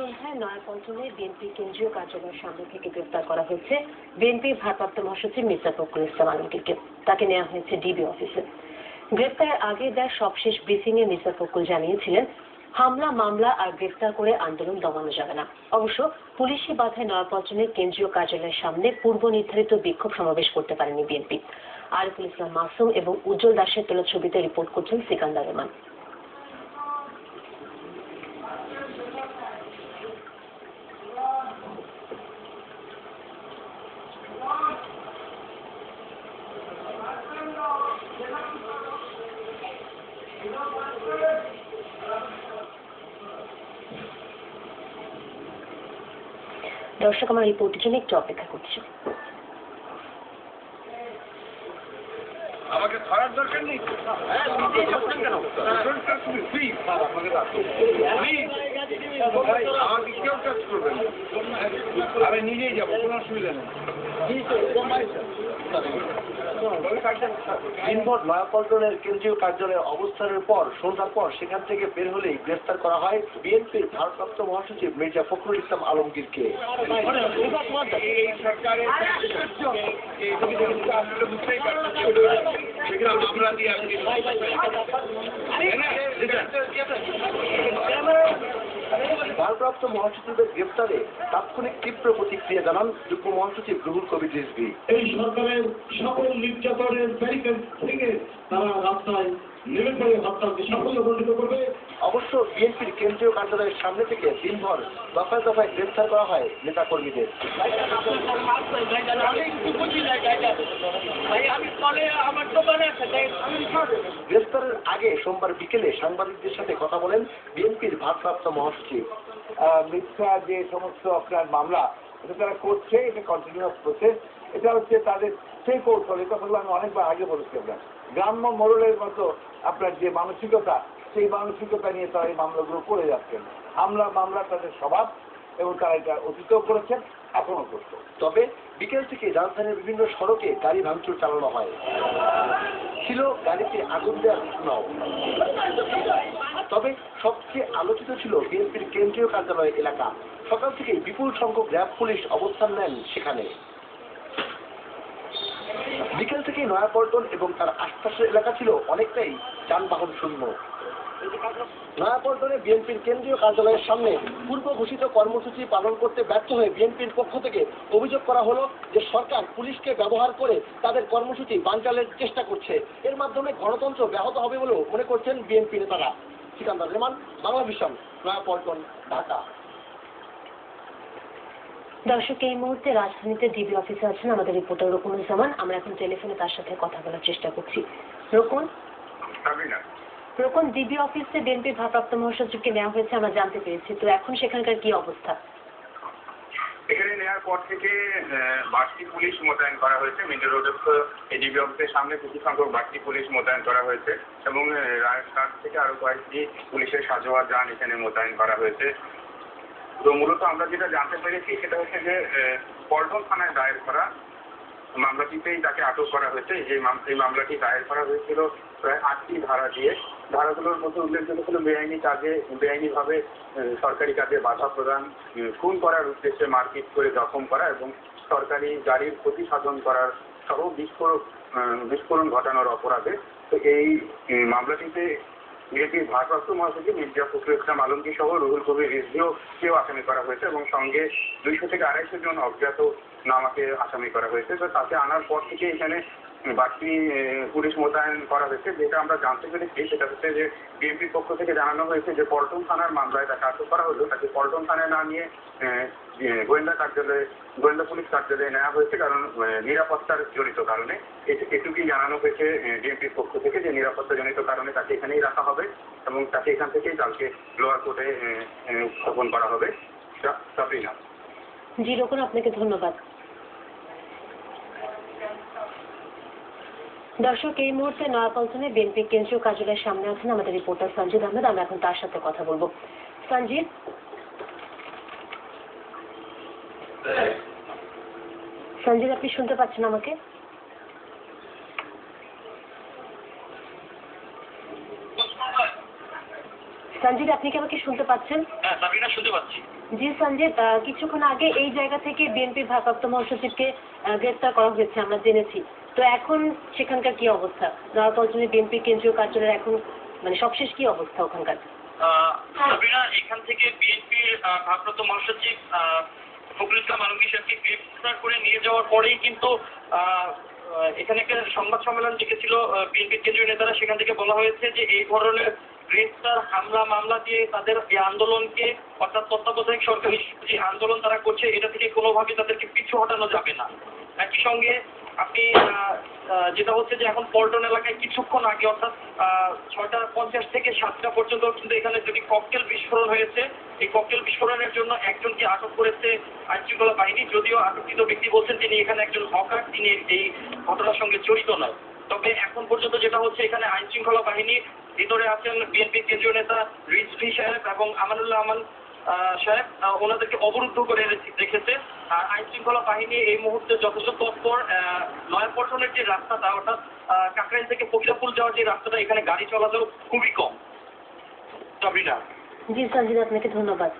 সন্ধ্যায় নয়াপল্টনে বিএনপি কেন্দ্রীয় কার্যালয়ের সামনে থেকে গ্রেফতার করা হয়েছে বিএনপির ভারপ্রাপ্ত মহাসচিব মির্জা ফখরুল ইসলাম আলমগীরকে। তাকে নেওয়া হয়েছে ডিবি অফিসে। গ্রেফতারের আগে দেয় সবশেষ ব্রিফিং এ মির্জা ফখরুল জানিয়েছিলেন, হামলা, মামলা আর গ্রেফতার করে আন্দোলন দমানো যাবে না। অবশ্য পুলিশি বাধায় নয়াপল্টনের কেন্দ্রীয় কার্যালয়ের সামনে পূর্ব নির্ধারিত বিক্ষোভ সমাবেশ করতে পারেনি বিএনপি। আরিফুল ইসলাম মাসুম এবং উজ্জ্বল দাসের তোলা ছবিতে রিপোর্ট করছেন সিকান্দার রহমান। দর্শক আমার রিপোর্টের জন্য একটু অপেক্ষা করছি আমাকে ধরার দরকার নেই হ্যাঁ, নিজেই যাচ্ছেন কেন? আমাকে কেউ টাচ আমি নিজেই যাব কোনো অসুবিধা নেই দিনভর নয়াপল্টনের কেন্দ্রীয় কার্যালয়ে অবস্থানের পর সন্ধ্যার পর সেখান থেকে বের হলেই গ্রেফতার করা হয় বিএনপির ভারপ্রাপ্ত মহাসচিব মির্জা ফখরুল ইসলাম আলমগীরকে এই সরকারের সেগুলো মামলা দিয়ে আপনি ভারপ্রাপ্ত মহাসচিবের গ্রেফতারে তাৎক্ষণিক তীব্র প্রতিক্রিয়া জানান যুগ্ম মহাসচিব রুহুল কবির রিজভি। এই সরকারের সকল নির্যাতনের ব্যারিকেড থেকে তারা রাস্তায় সাফল্যমণ্ডিত করবে। অবশ্য বিএনপির কেন্দ্রীয় কার্যালয়ের সামনে থেকে দিনভর দফায় দফায় গ্রেফতার করা হয় নেতাকর্মীদের। গ্রেফতারের আগে সোমবার বিকেলে সাংবাদিকদের সাথে কথা বলেন বিএনপির ভারপ্রাপ্ত মহাসচিব। মিথ্যা যে সমস্ত আপনার মামলা এটা তারা করছে এটা কন্টিনিউয়াস প্রসেস এটা হচ্ছে তাদের সেই কৌশল এটা হলো আমি অনেকবার আগে বলেছি আপনার গ্রাম্য মোড়লের মতো আপনার যে মানসিকতা, সেই মানসিকতা নিয়ে তারা এই মামলাগুলো করে যাচ্ছেন। হামলা, মামলা তাদের স্বভাব এবং তারা এটা অতীতেও করেছেন এখনও করছে। তবে বিকেল থেকে রাজধানীর বিভিন্ন সড়কে গাড়ি ভাঙচুর চালানো হয়। ছিল গাড়িতে আগুন দেওয়ার ঘটনাও। তবে সবচেয়ে আলোচিত ছিল বিএনপির কেন্দ্রীয় কার্যালয় এলাকা। সকাল থেকে বিপুল সংখ্যক র্যাব পুলিশ অবস্থান নেন সেখানে। বিকেল থেকে নয়াপল্টন এবং তার আশপাশের এলাকা ছিল অনেকটাই যানবাহন শূন্য। নয়াপল্টনে বিএনপির কেন্দ্রীয় কার্যালয়ের সামনে পূর্ব ঘোষিত কর্মসূচি পালন করতে ব্যর্থ হয়ে বিএনপির পক্ষ থেকে অভিযোগ করা হলো যে সরকার পুলিশকে ব্যবহার করে তাদের কর্মসূচি বানচালের চেষ্টা করছে। এর মাধ্যমে গণতন্ত্র ব্যাহত হবে বলেও মনে করছেন বিএনপি নেতারা। সিকান্দার রহমান বাংলা ভিশন নয়াপল্টন, ঢাকা। দর্শক এই মুহূর্তে রাজধানীতে ডিবি অফিসে আছেন আমাদের রিপোর্টার রকুনুজ্জামান আমরা এখন টেলিফোনে তার সাথে কথা বলার চেষ্টা করছি। রকুন? রকুন ডিবি অফিসে বিএনপির ভারপ্রাপ্ত মহাসচিবকে নেওয়া হয়েছে আমরা জানতে পেরেছি। তো এখন সেখানকার কি অবস্থা? এখানে নেওয়ার পর থেকে বাড়তি পুলিশ মোতায়েন করা হয়েছে। মিন্টু রোডস্থ এডিবি অফিসের সামনে কিছু সংখ্যক বাড়তি পুলিশ মোতায়েন করা হয়েছে এবং রাজঘাট থেকে আরও কয়েকটি পুলিশের সাজোয়া যান এখানে মোতায়েন করা হয়েছে। তো মূলত আমরা যেটা জানতে পেরেছি সেটা হচ্ছে যে পল্টন থানায় দায়ের করা মামলাটিতেই তাকে আটক করা হয়েছে। যে এই মামলাটি দায়ের করা হয়েছিল প্রায় আটটি ধারা দিয়ে। ধারাগুলোর মধ্যে উল্লেখযোগ্য ছিল বেআইনি কাজে, বেআইনিভাবে সরকারি কাজে বাধা প্রদান খুন করার উদ্দেশ্যে মারপিট করে জখম করা এবং সরকারি গাড়ির ক্ষতি সাধন করার সহ বিস্ফোরক বিস্ফোরণ ঘটানোর অপরাধে। তো এই মামলাটিতে বিএনপির ভারপ্রাপ্ত মহাসচিব মির্জা ফখরুল ইসলাম আলমগীর সহ রুহুল কবির রিজভিও কেউ আসামি করা হয়েছে এবং সঙ্গে দুইশো থেকে আড়াইশো জন অজ্ঞাত নামাকে আসামি করা হয়েছে। তো তাকে আনার পর থেকে এখানে বাড়তি পুলিশ মোতায়েন করা হয়েছে। যেটা আমরা জানতে পেরেছি, সেটা হচ্ছে যে বিএনপির পক্ষ থেকে জানানো হয়েছে যে পল্টন থানার মামলায় তাকে আটক করা হলো। তাকে পল্টন থানায় না নিয়ে গোয়েন্দা কার্যালয়ে, গোয়েন্দা পুলিশ কার্যালয়ে নেওয়া হয়েছে কারণ নিরাপত্তার জড়িত কারণে। এটুকুই জানানো হয়েছে বিএনপির পক্ষ থেকে যে নিরাপত্তা জনিত কারণে তাকে এখানেই রাখা হবে এবং তাকে এখান থেকেই কালকে লোয়ার কোর্টে উপস্থাপন করা হবে। সাবরিনা জি, রকুন, আপনাকে ধন্যবাদ। দর্শক এই মুহূর্তে নয়াপল্টনে বিএনপি কেন্দ্রীয় কার্যালয়ের সামনে আছেন আমাদের রিপোর্টার সঞ্জিদ আহমেদ। আমরা এখন তার সাথে কথা বলব। সঞ্জিত সঞ্জিত আপনি শুনতে পাচ্ছেন আমাকে? সঞ্জিত আপনি কি আমাকে শুনতে পাচ্ছেন? হ্যাঁ জি সঞ্জিত কিছুক্ষণ আগে এই জায়গা থেকে বিএনপির ভারপ্রাপ্ত মহাসচিবকে আহ, গ্রেফতার করা হয়েছে আমরা জেনেছি। তো এখন সেখানকার কি অবস্থা? নয়াপল্টনে বিএনপি কেন্দ্রীয় কার্যালয়ের এখন মানে সবশেষ কি অবস্থা ওখানকার? এখান থেকে বিএনপির ভারপ্রাপ্ত মহাসচিব ফখরুল ইসলাম সাহেবকে গ্রেফতার করে নিয়ে যাওয়ার পরেই কিন্তু এখানে একটা সংবাদ সম্মেলন ডেকেছিল বিএনপির কেন্দ্রীয় নেতারা। সেখান থেকে বলা হয়েছে যে এই ধরনের গ্রেফতার হামলা, মামলা দিয়ে তাদের এই আন্দোলনকে, অর্থাৎ তত্ত্বাবধায়ক সরকারি যে আন্দোলন তারা করছে, এটা থেকে কোনোভাবে তাদেরকে পিছু হটানো যাবে না। একই সঙ্গে আপনি যেটা হচ্ছে যে এখন পল্টন এলাকায় কিছুক্ষণ আগে, অর্থাৎ ছয়টা পঞ্চাশ থেকে সাতটা পর্যন্ত কিন্তু এখানে যদি ককটেল বিস্ফোরণ হয়েছে, এই ককটেল বিস্ফোরণের জন্য একজনকে আটক করেছে আইনশৃঙ্খলা বাহিনী। যদিও আটককৃত ব্যক্তি বলছেন তিনি এখানে একজন হকার, তিনি এই ঘটনার সঙ্গে জড়িত নয়। তবে এখন পর্যন্ত যেটা হচ্ছে এখানে আইন শৃঙ্খলা বাহিনী, ভিতরে আছেন বিএনপি কেন্দ্রীয় নেতা রিজভি সাহেব এবং আমানুল্লাহ আমান সাহেব ওনাদেরকে অবরুদ্ধ করে রেখে- রেখেছে। আর আইন শৃঙ্খলা বাহিনী এই মুহূর্তে যথেষ্ট তৎপর নয়াপল্টনের যে রাস্তাটা অর্থাৎ কাকরাইল থেকে ফকিরাপুল যাওয়ার যে রাস্তাটা, এখানে গাড়ি চলাচল খুবই কম। সাবরিনা জি সঞ্জিত আপনাকে ধন্যবাদ।